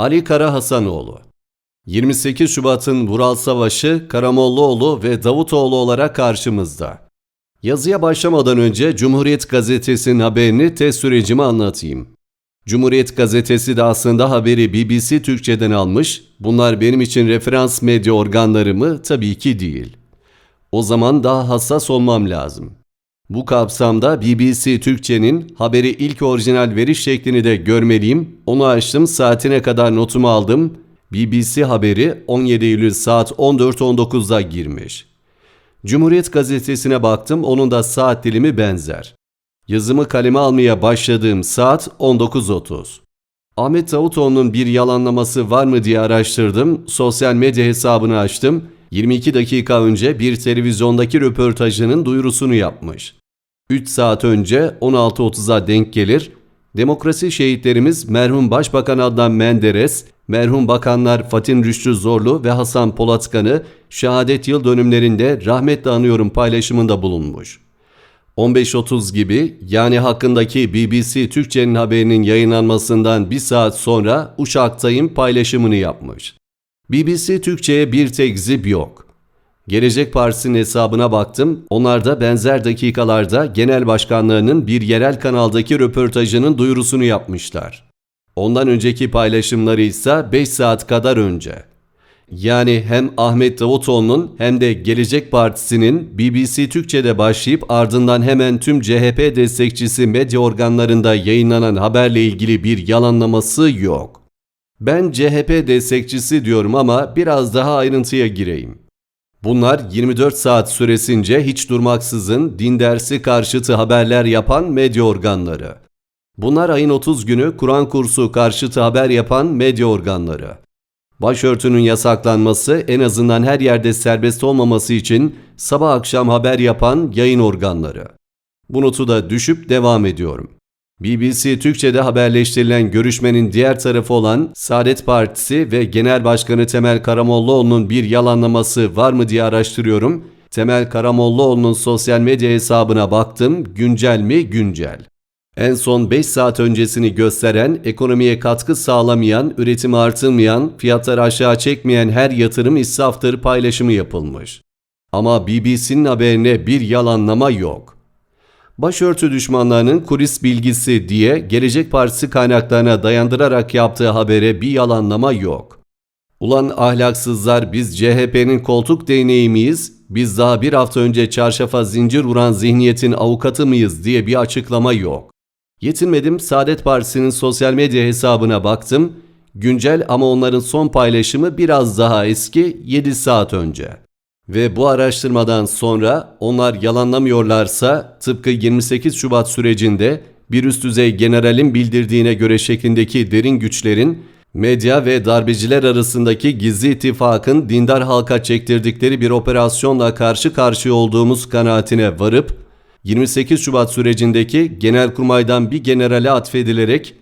Ali Kara Hasanoğlu 28 Şubat'ın Vural Savaşı, Karamollaoğlu ve Davutoğlu olarak karşımızda. Yazıya başlamadan önce Cumhuriyet Gazetesi'nin haberini test sürecimi anlatayım. Cumhuriyet Gazetesi de aslında haberi BBC Türkçe'den almış. Bunlar benim için referans medya organları mı? Tabii ki değil. O zaman daha hassas olmam lazım. Bu kapsamda BBC Türkçe'nin haberi ilk orijinal veriş şeklini de görmeliyim. Onu açtım, saatine kadar notumu aldım. BBC haberi 17 Eylül saat 14.19'da girmiş. Cumhuriyet gazetesine baktım, onun da saat dilimi benzer. Yazımı kaleme almaya başladığım saat 19.30. Ahmet Davutoğlu'nun bir yalanlaması var mı diye araştırdım. Sosyal medya hesabını açtım. 22 dakika önce bir televizyondaki röportajının duyurusunu yapmış. 3 saat önce 16.30'a denk gelir. Demokrasi şehitlerimiz merhum Başbakan Adnan Menderes, merhum bakanlar Fatin Rüştü Zorlu ve Hasan Polatkan'ı şehadet yıl dönümlerinde rahmetle anıyorum paylaşımında bulunmuş. 15.30 gibi yani hakkındaki BBC Türkçe'nin haberinin yayınlanmasından bir saat sonra uçaktayım paylaşımını yapmış. BBC Türkçe'ye bir tek zip yok. Gelecek Partisi'nin hesabına baktım. Onlar da benzer dakikalarda genel başkanlarının bir yerel kanaldaki röportajının duyurusunu yapmışlar. Ondan önceki paylaşımları ise 5 saat kadar önce. Yani hem Ahmet Davutoğlu'nun hem de Gelecek Partisi'nin BBC Türkçe'de başlayıp ardından hemen tüm CHP destekçisi medya organlarında yayınlanan haberle ilgili bir yalanlaması yok. Ben CHP destekçisi diyorum ama biraz daha ayrıntıya gireyim. Bunlar 24 saat süresince hiç durmaksızın din dersi karşıtı haberler yapan medya organları. Bunlar ayın 30 günü Kur'an kursu karşıtı haber yapan medya organları. Başörtünün yasaklanması en azından her yerde serbest olmaması için sabah akşam haber yapan yayın organları. Bu notu da düşüp devam ediyorum. BBC Türkçe'de haberleştirilen görüşmenin diğer tarafı olan Saadet Partisi ve Genel Başkanı Temel Karamollaoğlu'nun bir yalanlaması var mı diye araştırıyorum. Temel Karamollaoğlu'nun sosyal medya hesabına baktım. Güncel mi? Güncel. En son 5 saat öncesini gösteren, ekonomiye katkı sağlamayan, üretimi artırmayan, fiyatları aşağı çekmeyen her yatırım israftır paylaşımı yapılmış. Ama BBC'nin haberine bir yalanlama yok. Başörtü düşmanlarının kulis bilgisi diye Gelecek Partisi kaynaklarına dayandırarak yaptığı habere bir yalanlama yok. Ulan ahlaksızlar biz CHP'nin koltuk değneği miyiz? Biz daha bir hafta önce çarşafa zincir vuran zihniyetin avukatı mıyız diye bir açıklama yok. Yetinmedim Saadet Partisi'nin sosyal medya hesabına baktım. Güncel ama onların son paylaşımı biraz daha eski 7 saat önce. Ve bu araştırmadan sonra onlar yalanlamıyorlarsa tıpkı 28 Şubat sürecinde bir üst düzey generalin bildirdiğine göre şeklindeki derin güçlerin medya ve darbeciler arasındaki gizli ittifakın dindar halka çektirdikleri bir operasyonla karşı karşıya olduğumuz kanaatine varıp 28 Şubat sürecindeki genelkurmaydan bir generale atfedilerek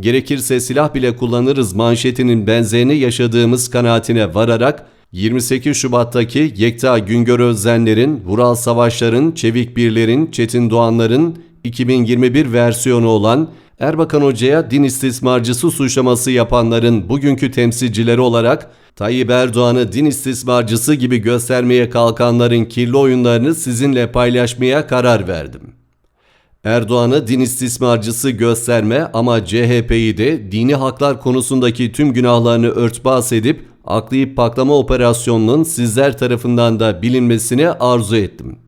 gerekirse silah bile kullanırız manşetinin benzerini yaşadığımız kanaatine vararak 28 Şubat'taki Yekta Güngör Özdenler'in, Vural Savaşlar'ın, Çevik Birler'in, Çetin Doğanlar'ın 2021 versiyonu olan Erbakan Hoca'ya din istismarcısı suçlaması yapanların bugünkü temsilcileri olarak Tayyip Erdoğan'ı din istismarcısı gibi göstermeye kalkanların kirli oyunlarını sizinle paylaşmaya karar verdim. Erdoğan'ı din istismarcısı gösterme ama CHP'yi de dini haklar konusundaki tüm günahlarını örtbas edip aklayıp paklama operasyonunun sizler tarafından da bilinmesini arzu ettim.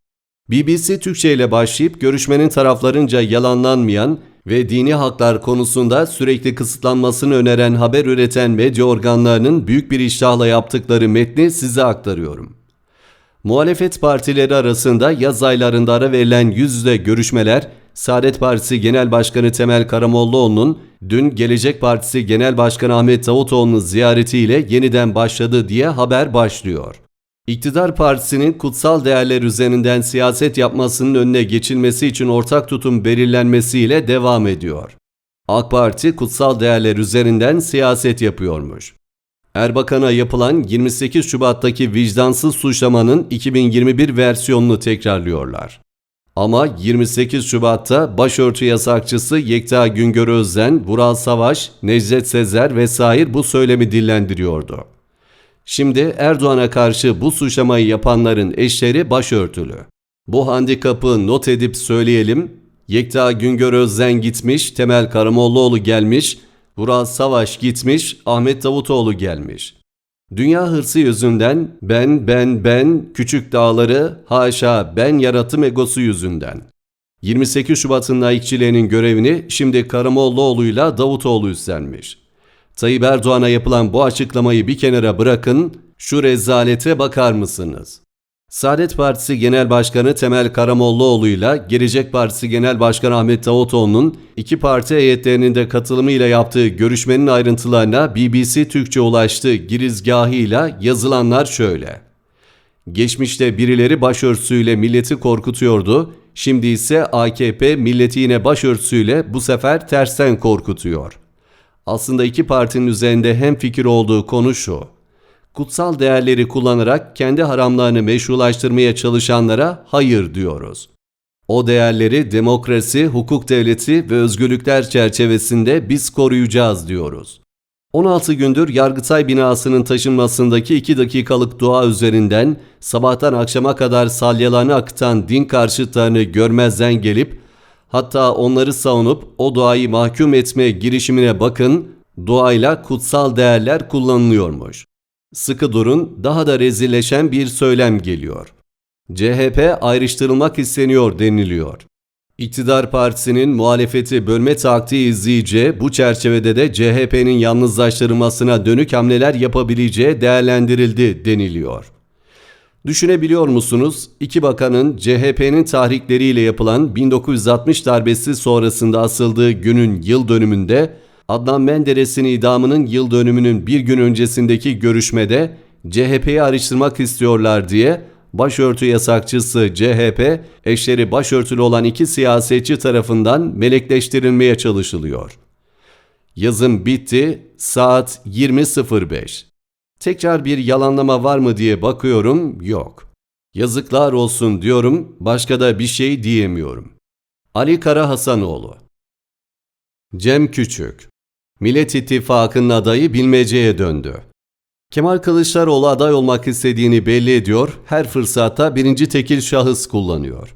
BBC Türkçe ile başlayıp görüşmenin taraflarınca yalanlanmayan ve dini haklar konusunda sürekli kısıtlanmasını öneren haber üreten medya organlarının büyük bir iştahla yaptıkları metni size aktarıyorum. Muhalefet partileri arasında yaz aylarında ara verilen yüz yüze görüşmeler, Saadet Partisi Genel Başkanı Temel Karamollaoğlu'nun dün Gelecek Partisi Genel Başkanı Ahmet Davutoğlu'nun ziyaretiyle yeniden başladı diye haber başlıyor. İktidar partisinin kutsal değerler üzerinden siyaset yapmasının önüne geçilmesi için ortak tutum belirlenmesiyle devam ediyor. AK Parti kutsal değerler üzerinden siyaset yapıyormuş. Erbakan'a yapılan 28 Şubat'taki vicdansız suçlamanın 2021 versiyonunu tekrarlıyorlar. Ama 28 Şubat'ta başörtü yasakçısı Yekta Güngör Özden, Vural Savaş, Necdet Sezer vesaire bu söylemi dillendiriyordu. Şimdi Erdoğan'a karşı bu suçlamayı yapanların eşleri başörtülü. Bu handikapı not edip söyleyelim. Yekta Güngör Özden gitmiş, Temel Karamollaoğlu gelmiş, Vural Savaş gitmiş, Ahmet Davutoğlu gelmiş. Dünya hırsı yüzünden ben ben ben küçük dağları haşa ben yaratım egosu yüzünden. 28 Şubat'ın laikçiliğinin görevini şimdi Karamollaoğlu'yla Davutoğlu üstlenmiş. Tayyip Erdoğan'a yapılan bu açıklamayı bir kenara bırakın, şu rezalete bakar mısınız? Saadet Partisi Genel Başkanı Temel Karamollaoğlu'yla Gelecek Partisi Genel Başkanı Ahmet Davutoğlu'nun iki parti heyetlerinin de katılımıyla yaptığı görüşmenin ayrıntılarına BBC Türkçe ulaştığı girizgahıyla yazılanlar şöyle. Geçmişte birileri başörtüsüyle milleti korkutuyordu, şimdi ise AKP milleti yine başörtüsüyle bu sefer tersten korkutuyor. Aslında iki partinin üzerinde hem fikir olduğu konu şu kutsal değerleri kullanarak kendi haramlarını meşrulaştırmaya çalışanlara hayır diyoruz. O değerleri demokrasi, hukuk devleti ve özgürlükler çerçevesinde biz koruyacağız diyoruz. 16 gündür Yargıtay binasının taşınmasındaki 2 dakikalık dua üzerinden sabahtan akşama kadar salyalarını akıtan din karşıtlarını görmezden gelip hatta onları savunup o duayı mahkum etme girişimine bakın, duayla kutsal değerler kullanılıyormuş. Sıkı durun, daha da rezilleşen bir söylem geliyor. CHP ayrıştırılmak isteniyor deniliyor. İktidar partisinin muhalefeti bölme taktiği izleyeceği bu çerçevede de CHP'nin yalnızlaştırılmasına dönük hamleler yapabileceği değerlendirildi deniliyor. Düşünebiliyor musunuz? İki bakanın CHP'nin tahrikleriyle yapılan 1960 darbesi sonrasında asıldığı günün yıl dönümünde Adnan Menderes'in idamının yıl dönümünün bir gün öncesindeki görüşmede CHP'yi ayrıştırmak istiyorlar diye başörtü yasakçısı CHP, eşleri başörtülü olan iki siyasetçi tarafından melekleştirilmeye çalışılıyor. Yazım bitti, saat 20.05. Tekrar bir yalanlama var mı diye bakıyorum, yok. Yazıklar olsun diyorum, başka da bir şey diyemiyorum. Ali Kara Hasanoğlu Cem Küçük Millet İttifakı'nın adayı bilmeceye döndü. Kemal Kılıçdaroğlu aday olmak istediğini belli ediyor, her fırsatta birinci tekil şahıs kullanıyor.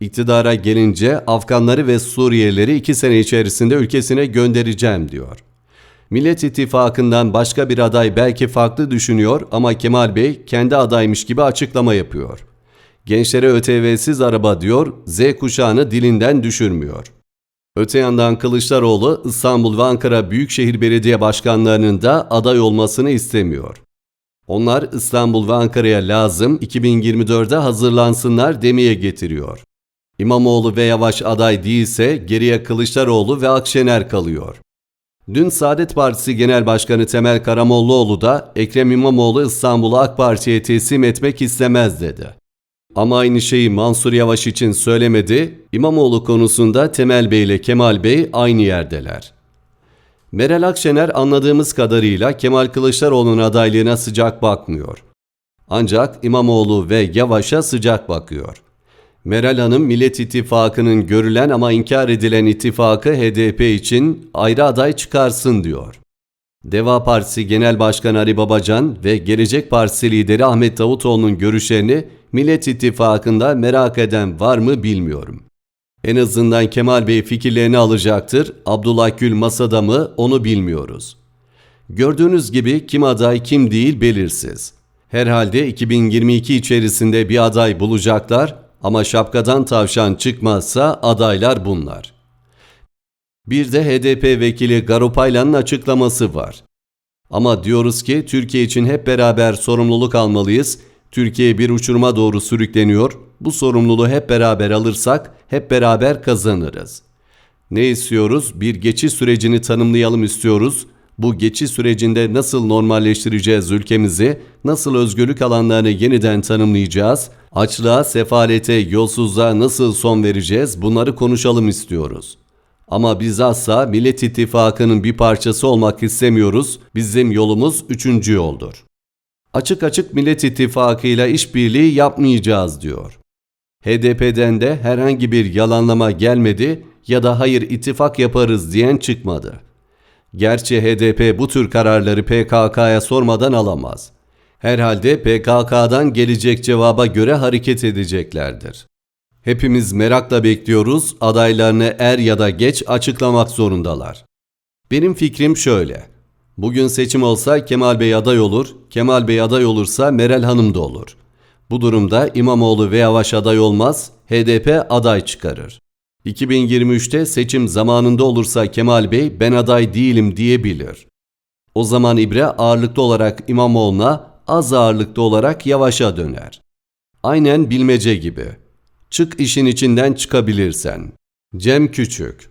İktidara gelince Afganları ve Suriyelileri iki sene içerisinde ülkesine göndereceğim diyor. Millet İttifakı'ndan başka bir aday belki farklı düşünüyor ama Kemal Bey kendi adaymış gibi açıklama yapıyor. Gençlere ÖTV'siz araba diyor, Z kuşağını dilinden düşürmüyor. Öte yandan Kılıçdaroğlu İstanbul ve Ankara Büyükşehir Belediye Başkanlarının da aday olmasını istemiyor. Onlar İstanbul ve Ankara'ya lazım 2024'de hazırlansınlar demeye getiriyor. İmamoğlu ve Yavaş aday değilse geriye Kılıçdaroğlu ve Akşener kalıyor. Dün Saadet Partisi Genel Başkanı Temel Karamollaoğlu da Ekrem İmamoğlu İstanbul'u AK Parti'ye teslim etmek istemez dedi. Ama aynı şeyi Mansur Yavaş için söylemedi, İmamoğlu konusunda Temel Bey ile Kemal Bey aynı yerdeler. Meral Akşener anladığımız kadarıyla Kemal Kılıçdaroğlu'nun adaylığına sıcak bakmıyor. Ancak İmamoğlu ve Yavaş'a sıcak bakıyor. Meral Hanım Millet İttifakı'nın görülen ama inkar edilen ittifakı HDP için ayrı aday çıkarsın diyor. Deva Partisi Genel Başkanı Ali Babacan ve Gelecek Partisi lideri Ahmet Davutoğlu'nun görüşlerini Millet İttifakı'nda merak eden var mı bilmiyorum. En azından Kemal Bey fikirlerini alacaktır. Abdullah Gül masada mı onu bilmiyoruz. Gördüğünüz gibi kim aday kim değil belirsiz. Herhalde 2022 içerisinde bir aday bulacaklar ama şapkadan tavşan çıkmazsa adaylar bunlar. Bir de HDP vekili Garopaylan'ın açıklaması var. Ama diyoruz ki Türkiye için hep beraber sorumluluk almalıyız. Türkiye bir uçuruma doğru sürükleniyor. Bu sorumluluğu hep beraber alırsak hep beraber kazanırız. Ne istiyoruz? Bir geçiş sürecini tanımlayalım istiyoruz. Bu geçiş sürecinde nasıl normalleştireceğiz ülkemizi, nasıl özgürlük alanlarını yeniden tanımlayacağız, açlığa, sefalete, yolsuzluğa nasıl son vereceğiz bunları konuşalım istiyoruz. Ama biz asla Millet İttifakı'nın bir parçası olmak istemiyoruz. Bizim yolumuz üçüncü yoldur. Açık açık Millet İttifakı ile işbirliği yapmayacağız diyor. HDP'den de herhangi bir yalanlama gelmedi ya da hayır ittifak yaparız diyen çıkmadı. Gerçi HDP bu tür kararları PKK'ya sormadan alamaz. Herhalde PKK'dan gelecek cevaba göre hareket edeceklerdir. Hepimiz merakla bekliyoruz, adaylarını er ya da geç açıklamak zorundalar. Benim fikrim şöyle. Bugün seçim olsa Kemal Bey aday olur, Kemal Bey aday olursa Meral Hanım da olur. Bu durumda İmamoğlu ve Yavaş aday olmaz, HDP aday çıkarır. 2023'te seçim zamanında olursa Kemal Bey ben aday değilim diyebilir. O zaman ibre ağırlıklı olarak İmamoğlu'na, az ağırlıklı olarak Yavaş'a döner. Aynen bilmece gibi. Çık işin içinden çıkabilirsen. Cem Küçük